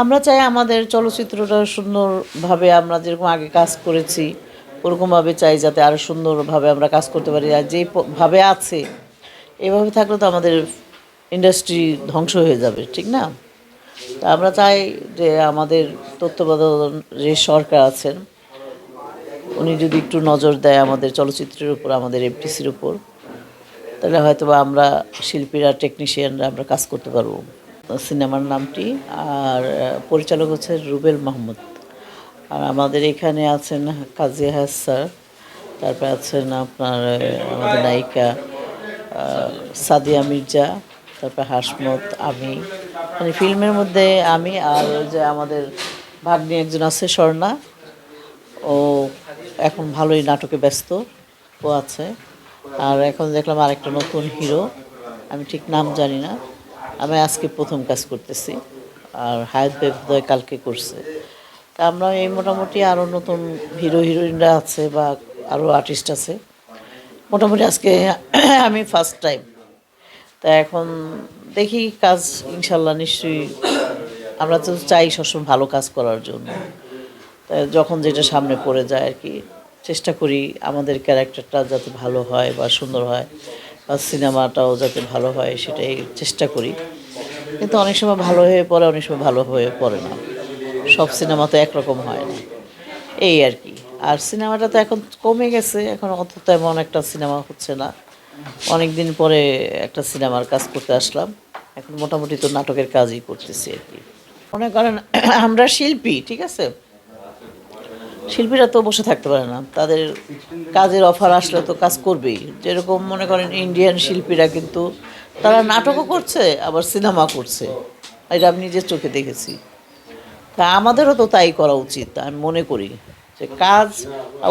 আমরা চাই আমাদের চলচ্চিত্রটা সুন্দরভাবে আমরা যেরকম আগে কাজ করেছি, ওরকমভাবে চাই যাতে আরও সুন্দরভাবে আমরা কাজ করতে পারি। আর যেভাবে আছে, এভাবে থাকলে তো আমাদের ইন্ডাস্ট্রি ধ্বংস হয়ে যাবে, ঠিক না? তা আমরা চাই যে আমাদের তত্ত্বাবধান যে সরকার আছেন, উনি যদি একটু নজর দেয় আমাদের চলচ্চিত্রের উপর, আমাদের এফটিসির উপর, তাহলে হয়তো আমরা শিল্পীরা, টেকনিশিয়ানরা আমরা কাজ করতে পারব। সিনেমার নামটি, আর পরিচালক হচ্ছে রুবেল মাহমুদ। আর আমাদের এখানে আছেন কাজী হায়াত স্যার, তারপরে আছেন আপনার আমাদের নায়িকা সাদিয়া মির্জা, তারপরে হাসমত, আমি। মানে ফিল্মের মধ্যে আমি আর যে আমাদের ভাগ্নি একজন আছে, স্বর্ণা। ও এখন ভালোই নাটকে ব্যস্ত, ও আছে। আর এখন দেখলাম আরেকটা নতুন হিরো, আমি ঠিক নাম জানি না। আমি আজকে প্রথম কাজ করতেছি, আর হায়াত বেবদয় কালকে করছে। তা আমরা এই মোটামুটি আরও নতুন হিরো, হিরোইনরা আছে বা আরও আর্টিস্ট আছে। মোটামুটি আজকে আমি ফার্স্ট টাইম তা এখন দেখি কাজ ইনশাল্লাহ নিশ্চয়ই আমরা তো চাই সবসময় ভালো কাজ করার জন্য। তাই যখন যেটা সামনে পড়ে যায় আর কি, চেষ্টা করি আমাদের ক্যারেক্টারটা যাতে ভালো হয় বা সুন্দর হয়। সিনেমাটাও যাতে ভালো হয় সেটাই চেষ্টা করি। কিন্তু অনেক সময় ভালো হয়ে পড়ে, অনেক সময় ভালো হয়ে পড়ে না। সব সিনেমা তো একরকম হয় না। এই আর কি। আর সিনেমাটা তো এখন কমে গেছে, এখন অত তেমন একটা সিনেমা হচ্ছে না। অনেক দিন পরে একটা সিনেমার কাজ করতে আসলাম। এখন মোটামুটি তো নাটকের কাজই করতেছি আর কি। মনে করেন, আমরা শিল্পী, ঠিক আছে? শিল্পীরা তো বসে থাকতে পারে না। তাদের কাজের অফার আসলে তো কাজ করবেই। যেরকম মনে করেন ইন্ডিয়ান শিল্পীরা কিন্তু তারা নাটকও করছে, আবার সিনেমা করছে। এটা আমি নিজের চোখে দেখেছি। তা আমাদেরও তো তাই করা উচিত, আমি মনে করি। যে কাজ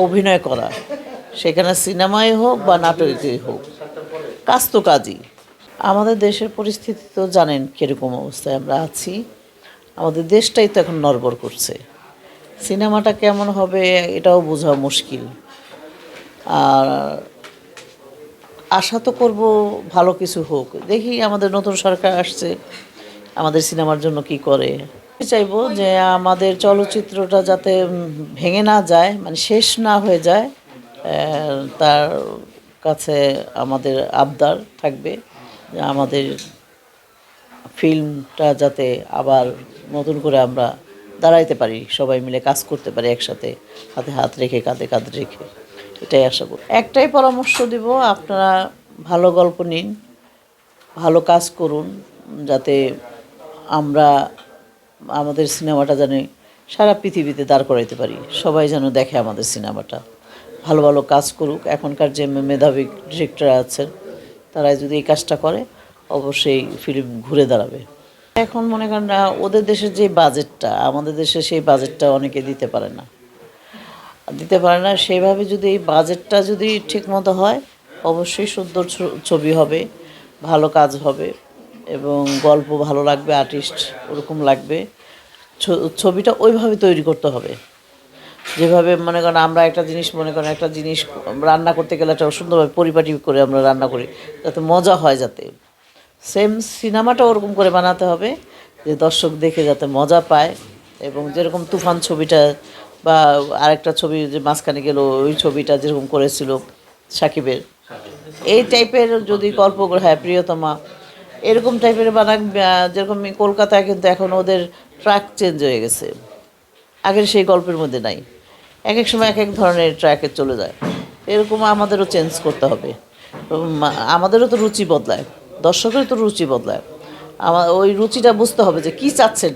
অভিনয় করা, সেখানে সিনেমায় হোক বা নাটকেই হোক, কাজ তো কাজই। আমাদের দেশের পরিস্থিতি তো জানেন কীরকম অবস্থায় আমরা আছি। আমাদের দেশটাই তো এখন নড়বড় করছে। সিনেমাটা কেমন হবে এটাও বোঝা মুশকিল। আর আশা তো করব ভালো কিছু হোক। দেখি আমাদের নতুন সরকার আসছে, আমাদের সিনেমার জন্য কি করে। চাইব যে আমাদের চলচ্চিত্রটা যাতে ভেঙে না যায় মানে শেষ না হয়ে যায় তার কাছে আমাদের আবদার থাকবে আমাদের ফিল্মটা যাতে আবার নতুন করে আমরা দাঁড়াইতে পারি, সবাই মিলে কাজ করতে পারি একসাথে, হাতে হাত রেখে, কাঁধে কাঁধ রেখে, এটাই আশা করি। একটাই পরামর্শ দিব, আপনারা ভালো গল্প নিন, ভালো কাজ করুন, যাতে আমরা, আমাদের সিনেমাটা যেন সারা পৃথিবীতে দাঁড় করাইতে পারি, সবাই যেন দেখে আমাদের সিনেমাটা। ভালো ভালো কাজ করুক, এখনকার যে মেধাবী ডিরেক্টর আছেন তারা যদি এই কাজটা করে, অবশ্যই ফিল্ম ঘুরে দাঁড়াবে। এখন মনে করেন ওদের দেশের যে বাজেটটা, আমাদের দেশে সেই বাজেটটা অনেকে দিতে পারে না। দিতে পারে না, সেইভাবে যদি এই বাজেটটা যদি ঠিকমতো হয়, অবশ্যই সুন্দর ছবি হবে, ভালো কাজ হবে, এবং গল্প ভালো লাগবে, আর্টিস্ট ওরকম লাগবে। ছবিটা ওইভাবে তৈরি করতে হবে। যেভাবে মনে করেন, আমরা একটা জিনিস মনে করেন, একটা জিনিস রান্না করতে গেলে একটা সুন্দরভাবে পরিপাটি করে আমরা রান্না করি, যাতে মজা হয় যাতে। সেম সিনেমাটা ওরকম করে বানাতে হবে, যে দর্শক দেখে যাতে মজা পায় এবং যেরকম তুফান ছবিটা বা আরেকটা ছবি যে মাঝখানে গেল, ওই ছবিটা যেরকম করেছিল সাকিবের। এই টাইপের যদি গল্প হ্যাঁ প্রিয়তমা, এরকম টাইপের বানাক যেরকম কলকাতায় কিন্তু এখন ওদের ট্র্যাক চেঞ্জ হয়ে গেছে। আগের সেই গল্পের মধ্যে নাই। এক এক সময় এক এক ধরনের ট্র্যাকে চলে যায়। এরকম আমাদেরও চেঞ্জ করতে হবে। আমাদেরও তো রুচি বদলায়। দর্শকেরও তো রুচি বদলায়। আমার ওই রুচিটা বুঝতে হবে যে কী চাচ্ছে